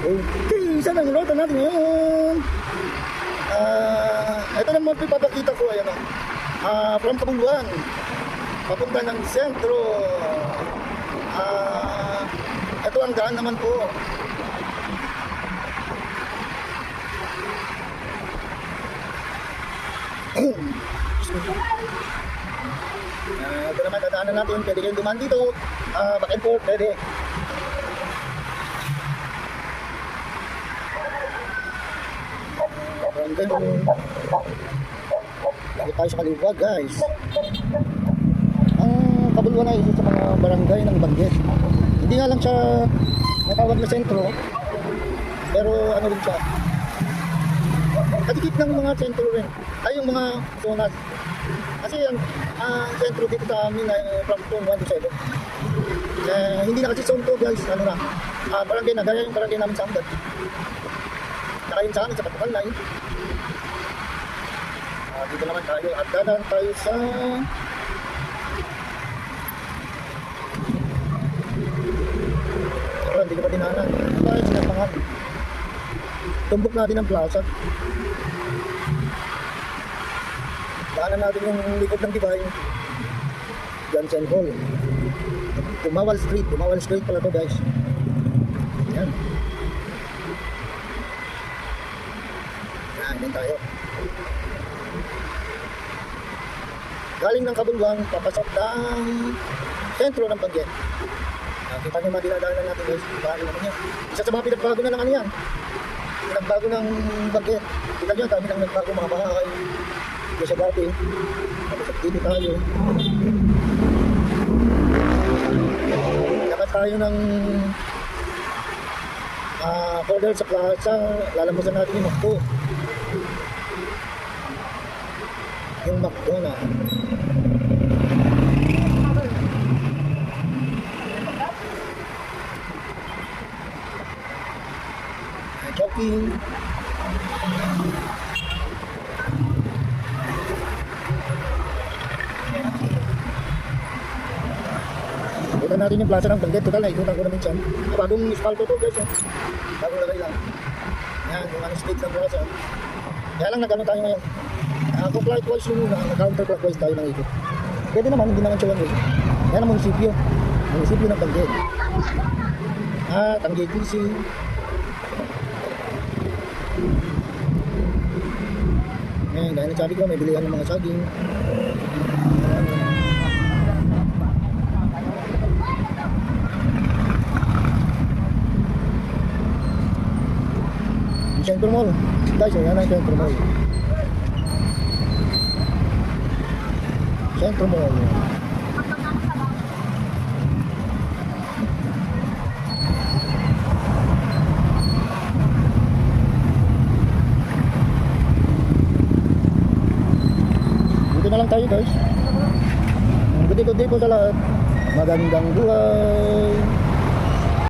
Okay, isa ng road natin ngayon. Ah, ito naman po ipapakita ko, ayan o. Ah, from Kabuluan, papunta ng sentro. Ah, ito ang daan naman po. Ah, ito naman dadaanan natin, pwede kayong dumaan dito. Ah, back and forth, pwede. And then, Lagi tayo sa kaliwa guys. Ang kabuluan ay isa sa mga barangay ng Banggit. Hindi nga lang siya natawag na sentro, pero ano rin siya. Kadikit ng mga sentro rin. Ay yung mga zonas. Kasi ang ang sentro dito sa amin ay from zone 1 to 7. Eh, hindi na kasi zone 2 guys, ano na. Ah, barangay na, gaya yung barangay namin sa Amgat. Saka yung sa amin sa Patukan na Ah, dito naman tayo at dadaan tayo sa Pero hindi ko pa dinanan. Bakit sinapangan? Tumbok natin ang plaza. Daanan natin yung likod ng Divine. Johnson Hall. Tumawal Street. Tumawal Street pala to guys. Yan. Yan tayo. Galing ng Kabulwang, papasok ng sentro ng Bagyan. Nakita niyo mga dinadaanan natin guys. Bahay naman yan. Isa sa mga pinagbago na ng ano yan. Pinagbago ng Bagyan. Kita niyo, dami nang nagbago mga bahay. Kaya sa dati, tapos dito tayo. Dapat tayo ng ah order sa plaza. Lalamusan natin yung Makto. Yung Makto na. Joking. Ikutan natin yung plaza ng Banggit. Total na ikutan ko na minsan. Ah, bagong ispalto to guys. Eh. Bagong lagay lang. Yan, yung ano state ng plaza. Kaya lang nagano tayo ngayon. Kung clockwise yung muna, counterclockwise tayo ng ikot. Pwede naman, hindi naman siya one way. Yan ang munisipyo. Munisipyo ng Banggit. At ang JTC. Ngayon, dahil sabi ko, may bilihan ng mga saging. Centro Mall. Guys, yan ang Centro Mall. Centro Mall. Dito na lang tayo guys. Day po sa lahat. Magandang buhay.